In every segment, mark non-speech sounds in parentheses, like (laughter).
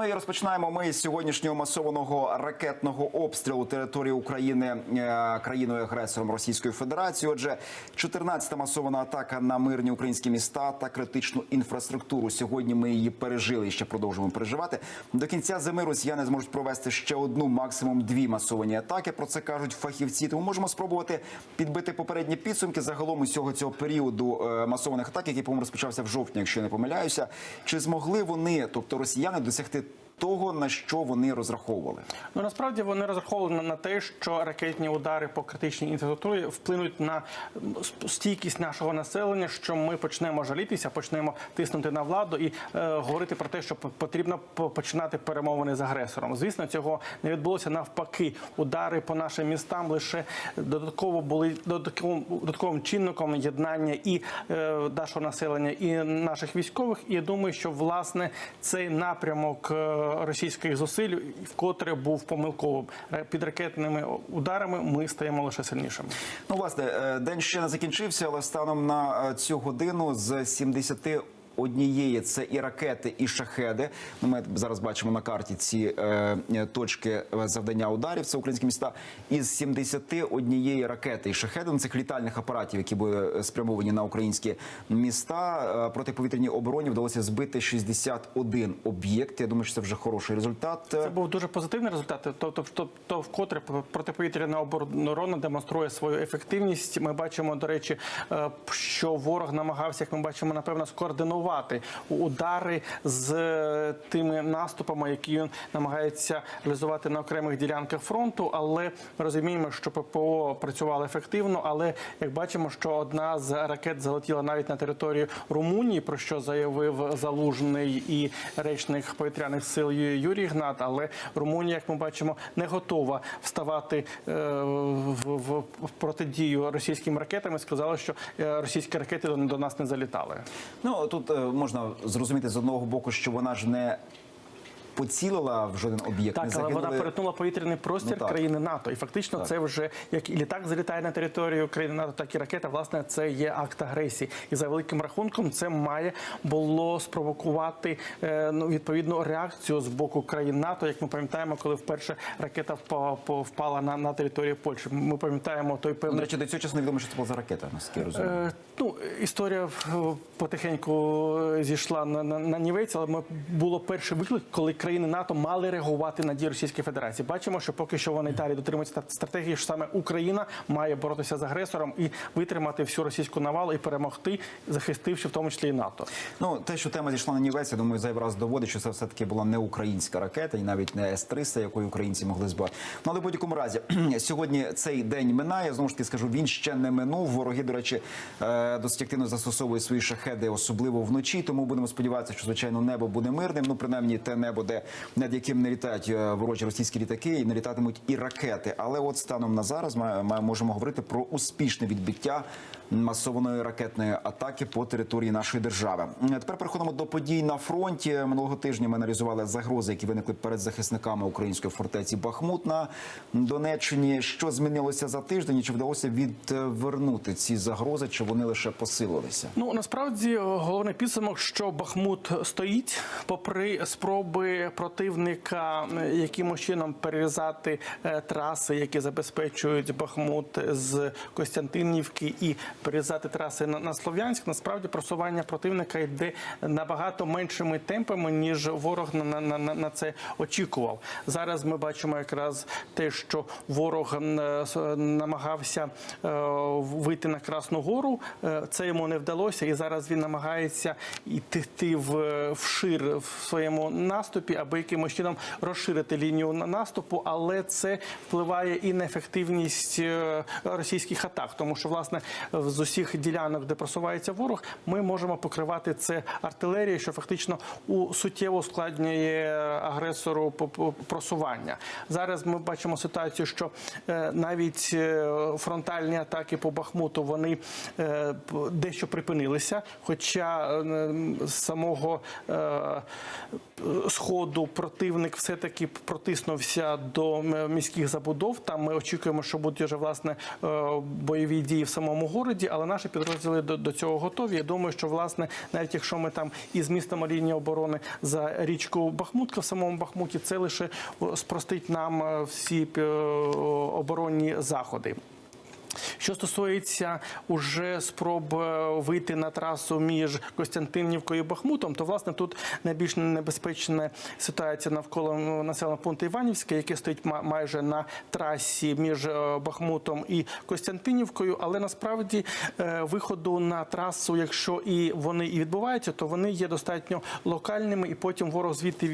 Ну і розпочинаємо ми з сьогоднішнього масованого ракетного обстрілу території України е, країною агресором Російської Федерації. Отже, 14-та масована атака на мирні українські міста та критичну інфраструктуру. Сьогодні ми її пережили і ще продовжуємо переживати. До кінця зими росіяни зможуть провести ще одну, максимум дві масовані атаки. Про це кажуть фахівці. Тому можемо спробувати підбити попередні підсумки загалом усього цього періоду е, масованих атак, який по-моєму розпочався в жовтні, якщо я не помиляюся. Чи змогли вони, тобто росіяни, досягти того, на що вони розраховували? Ну насправді вони розраховували на- те, що ракетні удари по критичній інфраструктурі вплинуть на стійкість нашого населення, що ми почнемо жалітися, почнемо тиснути на владу і е, говорити про те, що потрібно починати перемовини з агресором. Звісно, цього не відбулося навпаки. Удари по нашим містам лише додатково були додатковим, додатковим чинником єднання і е, нашого населення, і наших військових. І я думаю, що власне цей напрямок е, російських зусиль вкотре був помилковим. Під ракетними ударами ми стаємо лише сильнішими. Ну, власне, е, день ще не закінчився, але станом на е, цю годину з 70 Однієї це і ракети, і шахеди. Ну, ми зараз бачимо на карті ці е, е, точки е, завдання ударів. Це українські міста. Із 71 ракети і шахеди ну, цих літальних апаратів, які були спрямовані на українські міста. протиповітряній обороні вдалося збити 61 об'єкт. Я думаю, що це вже хороший результат. Це був дуже позитивний результат. Тобто, то, то вкотре протиповітряна оборона демонструє свою ефективність. Ми бачимо, до речі, що ворог намагався, як ми бачимо, напевно, скоординувати удари з е, тими наступами, які він намагається реалізувати на окремих ділянках фронту. Але ми розуміємо, що ППО працювало ефективно. Але як бачимо, що одна з ракет залетіла навіть на територію Румунії, про що заявив залужний і речник повітряних сил Юрій Гнат. Але Румунія, як ми бачимо, не готова вставати е, в, протидію російським ракетам. і Сказали, що е, російські ракети до, нас не залітали. Ну тут можна зрозуміти з одного боку, що вона ж не поцілила в жоден об'єкт. Так, не але вона перетнула повітряний простір Ну, країни НАТО, і фактично це вже як і літак залітає на територію країни НАТО, так і ракета. Власне, це є акт агресії. І за великим рахунком це має було спровокувати е, ну відповідну реакцію з боку країн НАТО. Як ми пам'ятаємо, коли вперше ракета впала, на, на територію Польщі. Ми пам'ятаємо той До певний речі, до цього часу невідомо, що це була за ракета, наскільки я розумію. Е, ну, історія е, потихеньку зійшла на, на, на нівець, але ми було перший виклик, коли країни НАТО мали реагувати на дії Російської Федерації. Бачимо, що поки що вони далі дотримуються стратегії, що саме Україна має боротися з агресором і витримати всю російську навалу і перемогти, захистивши в тому числі і НАТО. Ну, те, що тема зійшла на нівець, я думаю, зайвий раз доводить, що це все-таки була не українська ракета, і навіть не С-300, якою українці могли збивати. Ну, але в будь-якому разі, (clears throat) сьогодні цей день минає. Знову ж таки скажу, він ще не минув. Вороги, до речі, е, досить активно застосовують свої шахеди, особливо вночі. Тому будемо сподіватися, що звичайно небо буде мирним. Ну, принаймні, те небо, де над яким не літають е, ворожі російські літаки, і не літатимуть і ракети. Але от станом на зараз ми, ми можемо говорити про успішне відбиття масованої ракетної атаки по території нашої держави. Тепер переходимо до подій на фронті. Минулого тижня ми аналізували загрози, які виникли перед захисниками української фортеці Бахмут на Донеччині. Що змінилося за тиждень? і Чи вдалося відвернути ці загрози? Чи вони лише посилилися? Ну насправді е, головний підсумок, що Бахмут стоїть, попри спроби противника якимось чином перерізати е, траси, які забезпечують Бахмут з Костянтинівки, і перерізати траси на, на Слов'янськ. Насправді просування противника йде набагато меншими темпами, ніж ворог на, на, на, на це очікував. Зараз ми бачимо якраз те, що ворог е, с- намагався е, вийти на Красну Гору. Е, Це йому не вдалося, і зараз він намагається йти в вшир в своєму наступі, аби якимось чином розширити лінію на- наступу, але це впливає і на ефективність е, російських атак, тому що власне з усіх ділянок, де просувається ворог, ми можемо покривати це артилерією, що фактично у суттєво ускладнює агресору по- по- просування. Зараз ми бачимо ситуацію, що е, навіть е, фронтальні атаки по Бахмуту вони е, дещо припинилися, хоча е, з самого е, сходу противник все-таки протиснувся до міських забудов. Там ми очікуємо, що будуть вже власне е, бойові дії в самому городі, але наші підрозділи до, до цього готові. Я думаю, що власне, навіть якщо ми там із містом лінії оборони за річку Бахмутка в самому Бахмуті, це лише спростить нам е, всі е, оборонні заходи. Що стосується уже спроб е, вийти на трасу між Костянтинівкою і Бахмутом, то власне тут найбільш небезпечна ситуація навколо населеного пункту Іванівське, яке стоїть ма- майже на трасі між е, Бахмутом і Костянтинівкою. Але насправді е, виходу на трасу, якщо і вони і відбуваються, то вони є достатньо локальними, і потім ворог звідти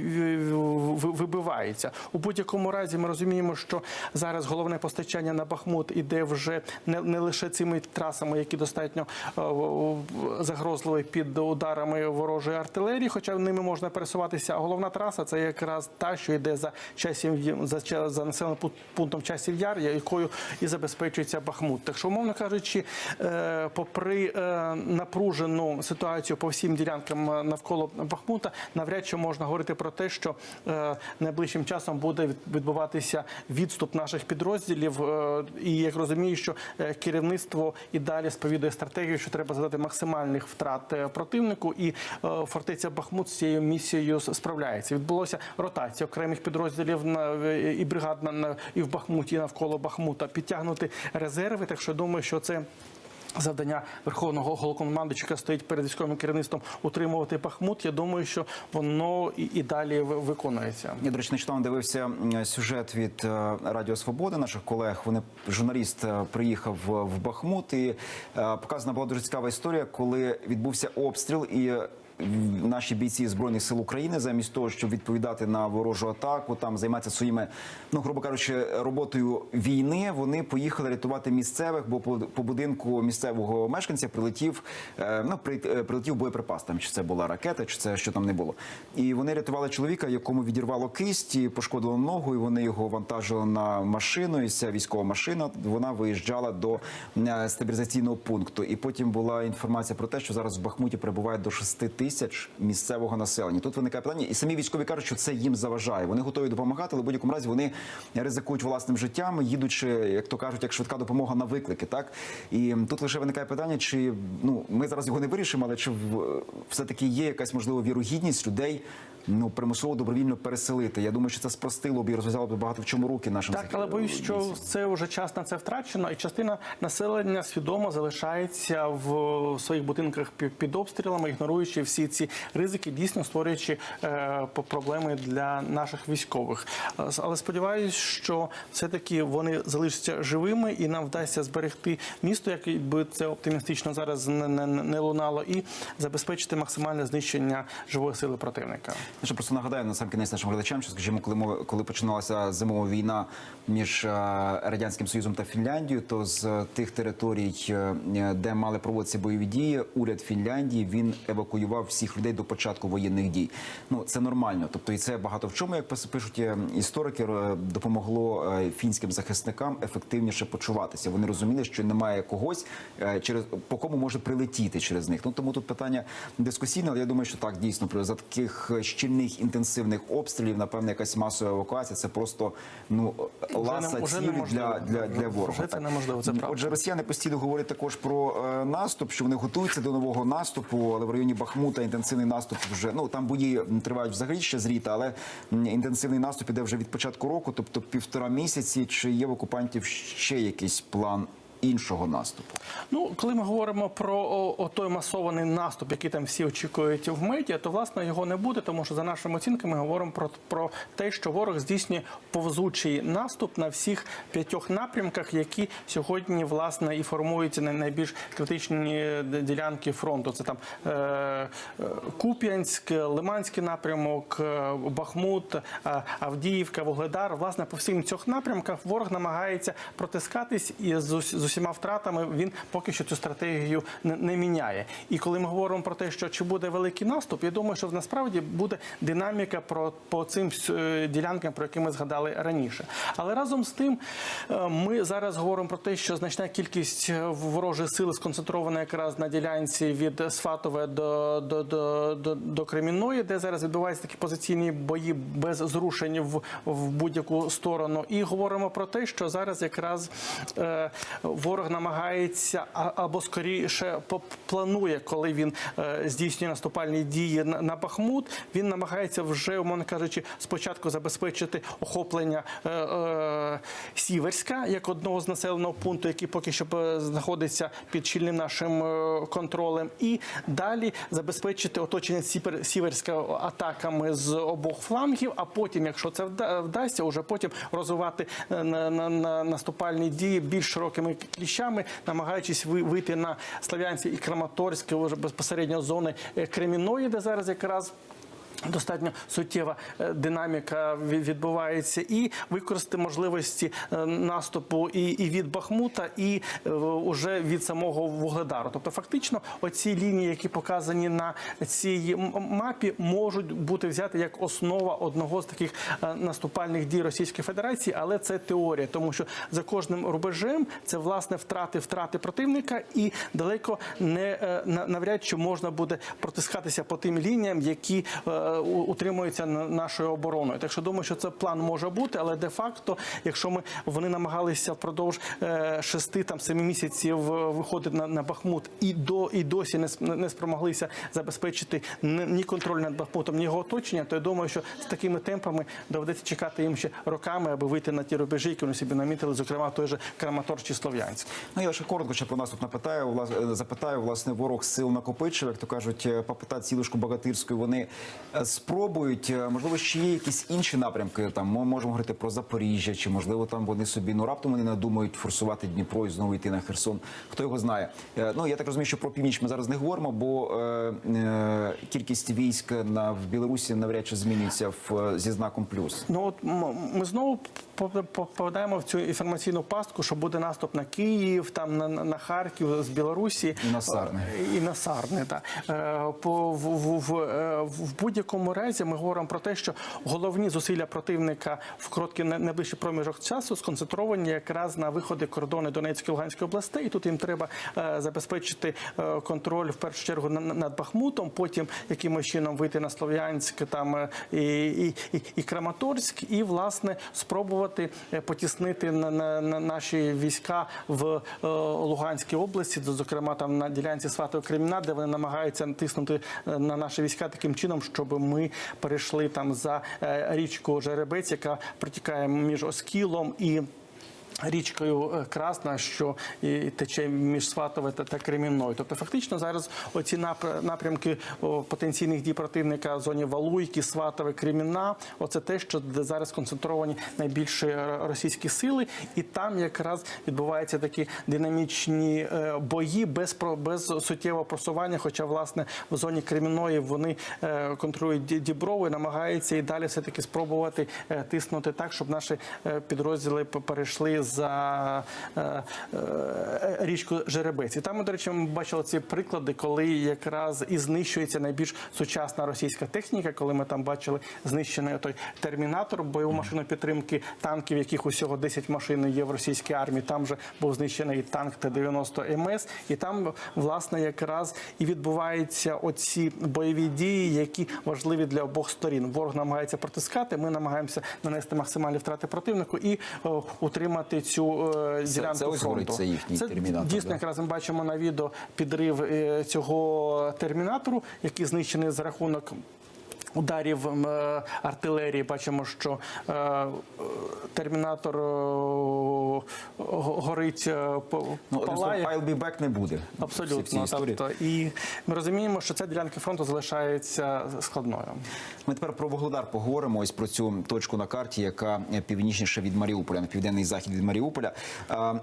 вибивається. У будь-якому разі ми розуміємо, що зараз головне постачання на Бахмут іде вже не, не лише цими трасами, які достатньо е, загрозливі під ударами ворожої артилерії, хоча ними можна пересуватися. А головна траса це якраз та, що йде за часів за, за населеним пу- пунктом часів яр, якою і забезпечується Бахмут. Так що, умовно кажучи, е, попри е, напружену ситуацію по всім ділянкам навколо Бахмута, навряд чи можна говорити про те, що найближчим часом буде від- відбуватися відступ наших підрозділів. І як розумію, що е, керівництво і далі сповідує стратегію, що треба задати максимальних втрат е, противнику, і е, фортеця Бахмут з цією місією справляється. Відбулося ротація окремих підрозділів на і бригад на- і в Бахмуті, і навколо Бахмута, підтягнути резерви. Так що думаю, що це. Завдання верховного головнокомандуюча, яка стоїть перед військовим керівництвом утримувати Бахмут. Я думаю, що воно і, і далі виконується. Я, до речі, нещодавно дивився сюжет від е, Радіо Свободи, наших колег. Вони журналіст е, приїхав в Бахмут, і е, показана була дуже цікава історія, коли відбувся обстріл і. Наші бійці збройних сил України, замість того, щоб відповідати на ворожу атаку, там займатися своїми, ну грубо кажучи, роботою війни. Вони поїхали рятувати місцевих, бо по, по будинку місцевого мешканця прилетів е, ну е, прилетів боєприпас. Там чи це була ракета, чи це що там не було. І вони рятували чоловіка, якому відірвало кисть, і пошкодило ногу. І вони його вантажили на машину. І ця військова машина вона виїжджала до е, стабілізаційного пункту. І потім була інформація про те, що зараз в Бахмуті перебуває до 6 тисяч місцевого населення. Тут виникає питання, і самі військові кажуть, що це їм заважає. Вони готові допомагати, але в будь-якому разі вони ризикують власним життям, їдучи, як то кажуть, як швидка допомога на виклики. Так і тут лише виникає питання, чи ну ми зараз його не вирішимо, але чи все таки є якась можливо вірогідність людей. Ну примусово добровільно переселити. Я думаю, що це спростило б і розв'язало б багато в чому руки нашим Так, але боюсь, що це вже час на це втрачено, і частина населення свідомо залишається в своїх будинках пі- під обстрілами, ігноруючи всі ці ризики, дійсно створюючи е, проблеми для наших військових. Е, Але сподіваюся, що все-таки вони залишаться живими і нам вдасться зберегти місто, як би це оптимістично зараз не, не, не лунало, і забезпечити максимальне знищення живої сили противника. Я ще просто нагадаю на сам кінець нашим глядачам, що скажімо, коли мова- коли починалася зимова війна між е, радянським союзом та Фінляндією, то з тих територій, е, де мали проводитися бойові дії, уряд Фінляндії він евакуював всіх людей до початку воєнних дій. Ну це нормально. Тобто, і це багато в чому, як пишуть е, історики, е, допомогло е, фінським захисникам ефективніше почуватися. Вони розуміли, що немає когось е, через по кому може прилетіти через них. Ну тому тут питання дискусійне, але я думаю, що так дійсно при за таких щільних інтенсивних обстрілів, напевне, якась масова евакуація. Це просто ну ласа цілі для, для, для ворога. Це неможливо, це правда. Отже, росіяни постійно говорять також про е, наступ, що вони готуються до нового наступу, але в районі Бахмута інтенсивний наступ вже ну там бої тривають взагалі ще з літа, але інтенсивний наступ іде вже від початку року, тобто півтора місяці. Чи є в окупантів ще якийсь план іншого наступу? Ну, коли ми говоримо про о, о, той масований наступ, який там всі очікують в медіа, то власне його не буде, тому що за нашими оцінками говоримо про, про те, що ворог здійснює повзучий наступ на всіх п'ятьох напрямках, які сьогодні власне і формуються на найбільш критичні ділянки фронту. Це там е, е, Куп'янськ, Лиманський напрямок, е, Бахмут, е, Авдіївка, Вугледар. Власне, по всім цих напрямках ворог намагається протискатись і з, ус- з усіма втратами він поки що цю стратегію не, не міняє. І коли ми говоримо про те, що чи буде великий наступ, я думаю, що насправді буде динаміка про по цим е, ділянкам, про які ми згадали раніше. Але разом з тим, е, ми зараз говоримо про те, що значна кількість е, ворожої сили сконцентрована якраз на ділянці від Сватове до, до, до, до, до Кремінної, де зараз відбуваються такі позиційні бої без зрушень в, в будь-яку сторону. І говоримо про те, що зараз якраз е, ворог намагається або скоріше планує, коли він е, здійснює наступальні дії на, Бахмут. Він намагається вже, умовно кажучи, спочатку забезпечити охоплення е, е, Сіверська як одного з населеного пункту, який поки що знаходиться під щільним нашим контролем, і далі забезпечити оточення Сіверська атаками з обох флангів. А потім, якщо це вда- вдасться, уже потім розвивати на наступальні дії більш широкими кліщами, намагаючись ви- вийти на Слав'янське і Краматорське вже безпосередньо зони Креміної, де зараз якраз. Достатньо суттєва е, динаміка відбувається, і використати можливості е, наступу і, і від Бахмута, і е, уже від самого Вугледару. Тобто, фактично, оці лінії, які показані на цій мапі, можуть бути взяти як основа одного з таких наступальних дій Російської Федерації, але це теорія, тому що за кожним рубежем це власне втрати втрати противника, і далеко не на- навряд чи можна буде протискатися по тим лініям, які е, утримуються на- нашою обороною. Так що думаю, що це план може бути, але де-факто, якщо ми вони намагалися впродовж е, шести там семи місяців е, виходити на, на Бахмут і до і досі не, не спромоглися забезпечити ні, контроль над Бахмутом, ні його оточення, то я думаю, що з такими темпами доведеться чекати їм ще роками, аби вийти на ті рубежі, які вони собі намітили, зокрема той же Краматор чи Слов'янськ. Ну я ще коротко ще про нас тут напитаю. влас- е, запитаю, власне, ворог сил накопичив, як то кажуть, е, попитати цілушку Богатирської. Вони е, спробують, е, можливо, ще є якісь інші напрямки. Там ми можемо говорити про Запоріжжя, чи можливо там вони собі ну раптом вони надумають форсувати Дніпро і знову йти на Херсон. Хто його знає? Е, Ну я так розумію, що про північ ми зараз не говоримо, бо е, е, кількість військ на в Білорусі навряд чи змінюється в зі знаком плюс. Ну от ми знову по- по- попадаємо в цю інформаційну пастку, що буде наступ на Київ, там на, на Харків з Білорусі І на Сарни. і на Сарни. Так. По в, в, в, в будь-якому разі ми говоримо про те, що головні зусилля противника в короткий найближчий проміжок часу сконцентровані якраз на виходи кордони Донецької і Луганської областей. І тут їм треба е, забезпечити е, контроль в першу чергу на- на- над Бахмутом, потім якимось чином вийти на Слов'янськ там е, і, і, і, і Краматорськ, і власне спробувати потіснити на, на, на наші війська в Луганській області, зокрема там на ділянці Сватого Креміна, де вони намагаються натиснути на наші війська таким чином, щоб ми перейшли там за е, річку Жеребець, яка протікає між Оскілом і. Річкою е, Красна, що і тече між Сватове та, Кремінною. Тобто, фактично зараз оці напр- напрямки потенційних дій противника в зоні Валуйки, Сватове, Кремінна. Оце те, що де зараз концентровані найбільші е, російські сили, і там якраз відбуваються такі динамічні е, бої без без суттєвого просування. Хоча, власне, в зоні Кремінної вони контролюють Ді- Діброви, намагаються і далі все таки спробувати тиснути так, щоб наші підрозділи перейшли за е, е, річку Жеребець. І там, до речі, ми бачили ці приклади, коли якраз і знищується найбільш сучасна російська техніка, коли ми там бачили знищений той термінатор, бойову машину підтримки танків, яких усього 10 машин є в російській армії. Там же був знищений танк Т-90 МС, і там власне якраз і відбуваються оці бойові дії, які важливі для обох сторін. Ворог намагається протискати. Ми намагаємося нанести максимальні втрати противнику і о, утримати цю е, ділянку це це фронту. це їхній Це термінатор, Дійсно, да. якраз ми бачимо на відео підрив е, цього термінатору, який знищений за рахунок. Ударів е, артилерії бачимо, що е, термінатор е, горить Ну палає. I'll be back не буде. Абсолютно, тобто, і ми розуміємо, що ця ділянка фронту залишається складною. Ми тепер про Вугледар поговоримо. Ось про цю точку на карті, яка північніше від Маріуполя, на південний захід від Маріуполя.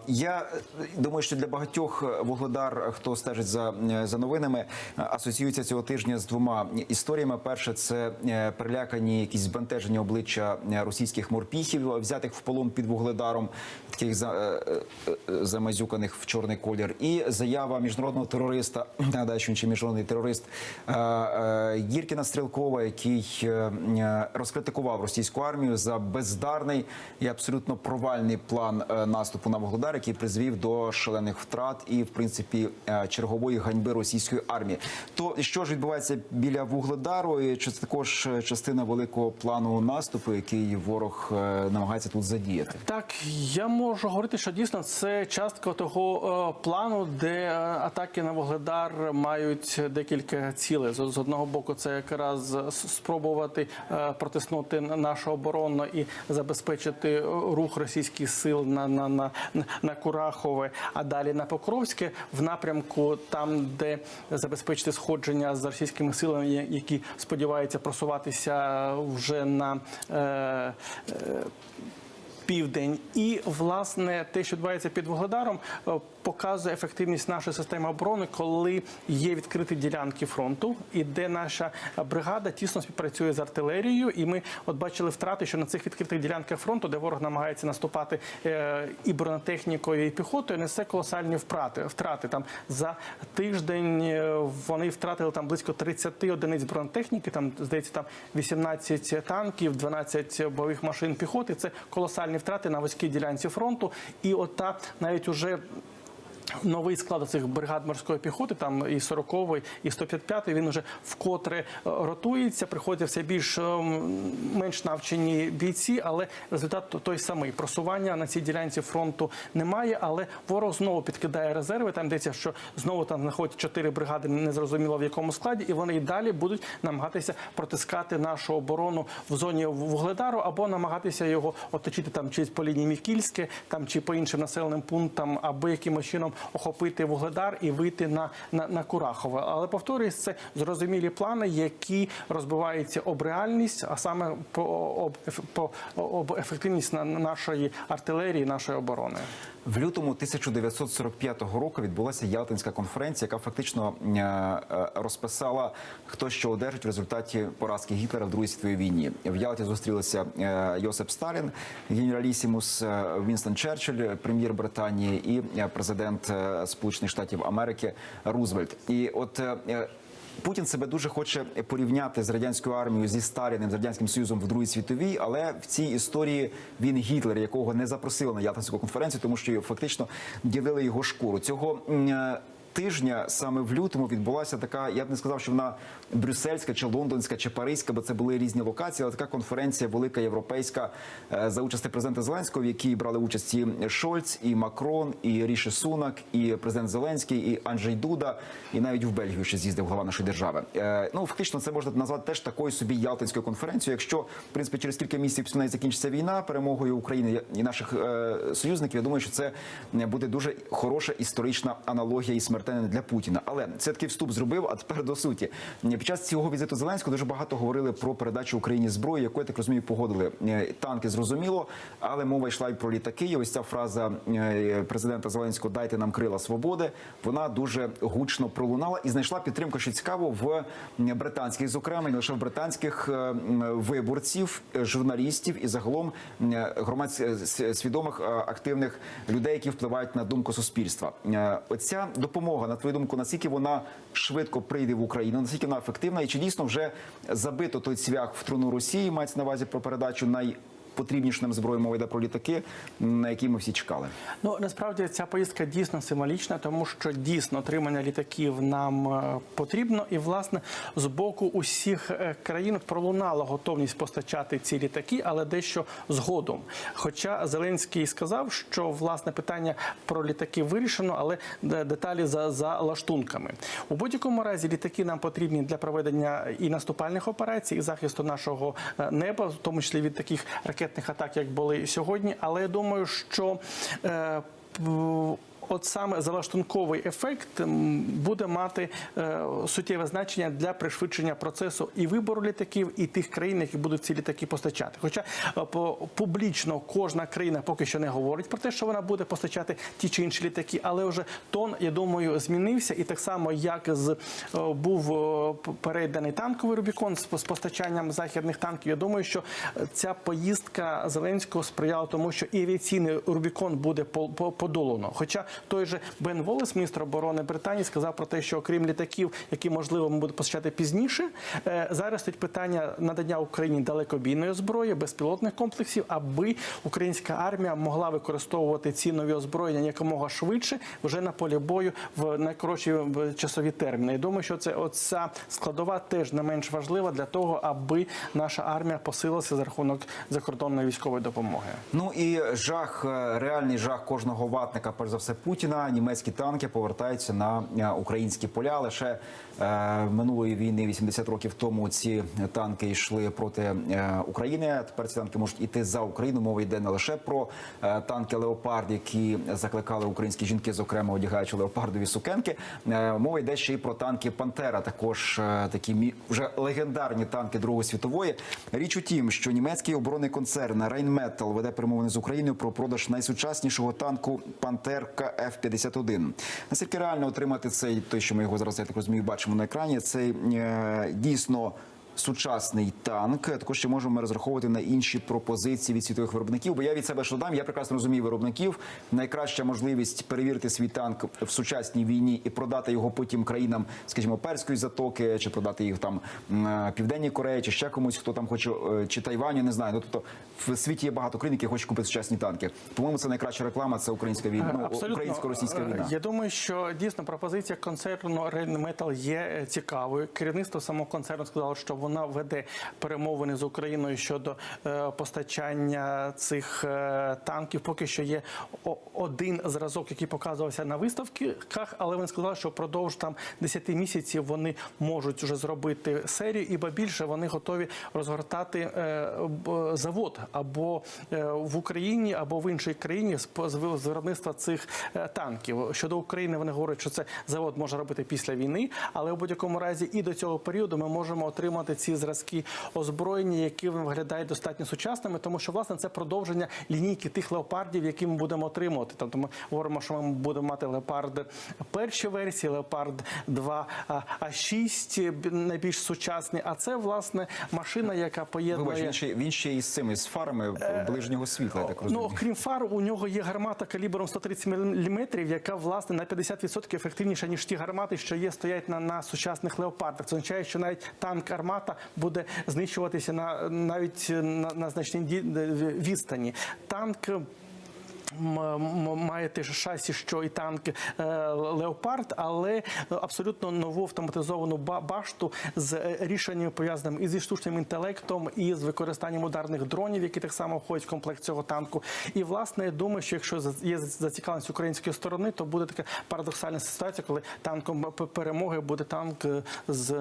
Я думаю, що для багатьох Вугледар, хто стежить за, за новинами, асоціюється цього тижня з двома історіями. Перше, це е, перелякані якісь збентежені обличчя е, російських морпіхів, взятих в полон під вугледаром, таких за, е, замазюканих в чорний колір, і заява міжнародного терориста, (clears throat) нагадаю, міжнародний терорист Гіркіна Стрілкова, який розкритикував російську армію за бездарний і абсолютно провальний план наступу на Вугледар, який призвів до шалених втрат і, в принципі, чергової ганьби російської армії. То що ж відбувається біля Вугледару? Чи це також е, частина великого плану наступу, який ворог е, намагається тут задіяти? Так, я можу говорити, що дійсно це частка того е, плану, де атаки на Вугледар мають декілька цілей. З, одного боку, це якраз спробувати протиснути нашу оборону і забезпечити рух російських сил на, на, на, на Курахове, а далі на Покровське в напрямку, там, де забезпечити сходження з російськими силами, які сподіваються просуватися вже на. Е, е, південь. І власне те, що відбувається під Вогледаром, е, показує ефективність нашої системи оборони, коли є відкриті ділянки фронту, і де наша бригада тісно співпрацює з артилерією. І ми от бачили втрати, що на цих відкритих ділянках фронту, де ворог намагається наступати е, і бронетехнікою, і піхотою, несе колосальні втрати. Втрати там за тиждень е, вони втратили там близько 30 одиниць бронетехніки. Там здається, там 18 танків, 12 бойових машин піхоти. Це колосальні втрати на вузькій ділянці фронту. І от та навіть уже. Новий склад цих бригад морської піхоти, там і 40-й, і 155-й, він вже вкотре е, ротується. Приходять все більш ем, менш навчені бійці, але результат той самий. Просування на цій ділянці фронту немає, але ворог знову підкидає резерви. Там йдеться, що знову там знаходять чотири бригади, незрозуміло в якому складі, і вони і далі будуть намагатися протискати нашу оборону в зоні Вугледару або намагатися його оточити там чи по лінії Мікільське, там чи по іншим населеним пунктам, або якимось чином охопити Вугледар і вийти на, на, на Курахове. Але повторюсь, це зрозумілі плани, які розбиваються об реальність, а саме по об, по об ефективність на- нашої артилерії, нашої оборони. В лютому 1945 року відбулася Ялтинська конференція, яка фактично е, е, розписала, хто що одержить в результаті поразки Гітлера в Другій світовій війні. В Ялті зустрілися е, Йосип Сталін, генералісімус Вінстон Черчилль, прем'єр Британії, і е, президент е, Сполучених Штатів Америки Рузвельт. І от е, е, Путін себе дуже хоче порівняти з радянською армією зі Сталіним, з радянським союзом в Другій світовій, але в цій історії він Гітлер, якого не запросили на Ялтинську конференцію, тому що фактично ділили його шкуру. Цього тижня саме в лютому відбулася така. Я б не сказав, що вона брюссельська чи лондонська чи паризька, бо це були різні локації. Але така конференція велика європейська е, за участі президента Зеленського, в якій брали участь і Шольц, і Макрон, і Ріші Сунак, і президент Зеленський, і Анджей Дуда, і навіть в Бельгію ще з'їздив глава нашої держави. Е, Ну фактично, це можна назвати теж такою собі Ялтинською конференцією. Якщо в принципі через кілька місяців після закінчиться війна перемогою України і наших е, союзників, я думаю, що це буде дуже хороша історична аналогія і смертельна для Путіна. Але це такий вступ зробив. А тепер до суті. Під час цього візиту Зеленського дуже багато говорили про передачу Україні зброї, яку я так розумію, погодили Е, танки. Зрозуміло, але мова йшла й про літаки. І ось ця фраза е, президента Зеленського Дайте нам крила свободи. Вона дуже гучно пролунала і знайшла підтримку, що цікаво, в британських, зокрема, і лише в британських е, виборців, журналістів і загалом громадських свідомих активних людей, які впливають на думку суспільства. Оця допомога, на твою думку, наскільки вона швидко прийде в Україну, наскільки вона ефективна, і чи дійсно вже забито той цвях в труну Росії, мається на увазі про передачу найпотрібнішу нам зброю, мова йде про літаки, на які ми всі чекали. Ну насправді ця поїздка дійсно символічна, тому що дійсно отримання літаків нам е, потрібно, і власне з боку усіх е, країн пролунала готовність постачати ці літаки, але дещо згодом. Хоча Зеленський сказав, що власне питання про літаки вирішено, але деталі за, за лаштунками. У будь-якому разі літаки нам потрібні для проведення і наступальних операцій, і захисту нашого е, неба, в тому числі від таких ракетних атак, як були сьогодні. Але я думаю, що е, от саме залаштунковий ефект буде мати е, суттєве значення для пришвидшення процесу і вибору літаків, і тих країн, які будуть ці літаки постачати. Хоча е, по- публічно кожна країна поки що не говорить про те, що вона буде постачати ті чи інші літаки, але вже тон, я думаю, змінився. І так само, як з е, був п- переданий танковий Рубікон з постачанням західних танків. Я думаю, що ця поїздка Зеленського сприяла тому, що і авіаційний Рубікон буде по- по- подолано. Хоча той же Бен Волес, міністр оборони Британії, сказав про те, що окрім літаків, які можливо ми будемо постачати пізніше, е, зараз стоїть питання надання Україні далекобійної зброї, безпілотних комплексів, аби українська армія могла використовувати ці нові озброєння якомога швидше вже на полі бою в найкоротші в часові терміни. Я думаю, що це оця складова теж не менш важлива для того, аби наша армія посилилася за рахунок закордонної військової допомоги. Ну і жах, е, реальний жах кожного ватника, перш за все, Путіна. Німецькі танки повертаються на е, українські поля. Лише е, минулої війни, 80 років тому, ці танки йшли проти е, України. Тепер ці танки можуть іти за Україну. Мова йде не лише про е, танки Леопард, які закликали українські жінки, зокрема одягаючи леопардові сукенки. Е, мова йде ще й про танки Пантера. Також е, такі мі- вже легендарні танки Другої світової. Річ у тім, що німецький оборонний концерн Rheinmetall веде перемовини з Україною про продаж найсучаснішого танку Пантер КФ-51. Наскільки реально отримати цей той, що ми його зараз я так розумію, бачимо на екрані. Цей е, дійсно. Сучасний танк також ще можемо розраховувати на інші пропозиції від світових виробників. Бо я від себе що дам, я прекрасно розумію виробників. Найкраща можливість перевірити свій танк в сучасній війні і продати його потім країнам, скажімо, перської затоки, чи продати їх там е, південній Кореї, чи ще комусь, хто там хоче, е, чи Тайваню, не знаю. Ну тобто в світі є багато країн, які хочуть купити сучасні танки. По-моєму, це найкраща реклама. Це українська війна, ну, українсько-російська війна. Я думаю, що дійсно пропозиція концерну Rheinmetall є е, цікавою. Керівництво самого концерну сказало, що вона веде перемовини з Україною щодо е, постачання цих е, танків. Поки що є один зразок, який показувався на виставках, але вони сказали, що впродовж там 10 місяців вони можуть вже зробити серію, і ба більше вони готові розгортати е, завод або в Україні, або в іншій країні з виробництва цих танків. Щодо України, вони говорять, що це завод може робити після війни, але у будь-якому разі і до цього періоду ми можемо отримати ці зразки озброєння, які виглядають достатньо сучасними, тому що власне це продовження лінійки тих леопардів, які ми будемо отримувати. Тобто ми говоримо, що ми будемо мати леопард перші версії, леопард 2 а а 6 найбільш сучасні. А це власне машина, яка поєднує. Вибач, він ще він ще із цими з фарами ближнього світла. Так розумію. Ну, крім фар, у нього є гармата калібром 130 мм, яка власне на 50% ефективніша ніж ті гармати, що є стоять на, на сучасних леопардах. Це означає, що навіть танк армата буде знищуватися на навіть на, на значній відстані. Танк. М- м- Має те шасі, що і танк е, Леопард, але абсолютно нову автоматизовану ба- башту з е, рішеннями пов'язаними і зі штучним інтелектом, і з використанням ударних дронів, які так само входять в комплект цього танку. І власне я думаю, що якщо є зацікавленість української сторони, то буде така парадоксальна ситуація, коли танком перемоги буде танк е, з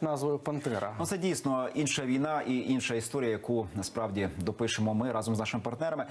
назвою Пантера. Ну, це дійсно інша війна і інша історія, яку насправді допишемо ми разом з нашими партнерами.